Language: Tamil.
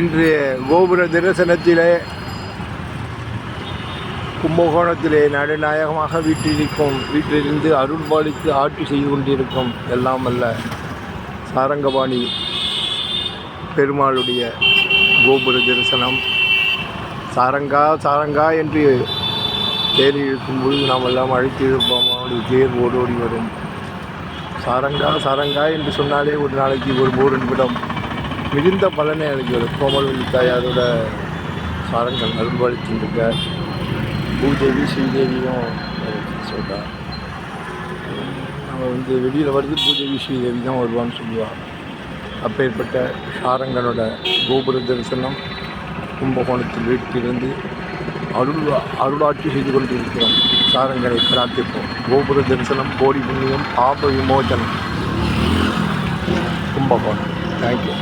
இன்று கோபுர தரிசனத்திலே கும்பகோணத்திலே நடுநாயகமாக வீட்டிலிருக்கும் வீட்டிலிருந்து அருள்பாலித்து ஆட்சி செய்து கொண்டிருக்கும் எல்லாம் அல்ல சாரங்கபாணி பெருமாளுடைய கோபுர தரிசனம். சாரங்கா சாரங்கா என்று தேர் இழுக்கும் பொழுது நாம் எல்லாம் அழைத்து இருப்போம் அவனுடைய தேர் ஓடோடி வரும். சாரங்கா சாரங்கா என்று சொன்னாலே ஒரு நாளைக்கு ஒரு ஒரு நிமிடம். மிகுந்த பலனை அளிக்கிறது கோமல்வெளி தாயாரோட சாரங்கள் அருள்பாலிச்சுருக்க பூதேவி ஸ்ரீதேவியும் சொல்கிறா நம்ம வந்து வெளியில் வருது பூதேவி ஸ்ரீதேவி தான் வருவான்னு சொல்லுவாள் அப்பேற்பட்ட சாரங்களோட கோபுர தரிசனம் கும்பகோணத்தில் வீட்டிலிருந்து அருள் அருளாட்சி செய்து கொண்டிருக்கிறோம். சாரங்களை பிரார்த்திப்போம். கோபுர தரிசனம் கோடி புண்ணியம் பாப விமோச்சனம் கும்பகோணம். தேங்க்யூ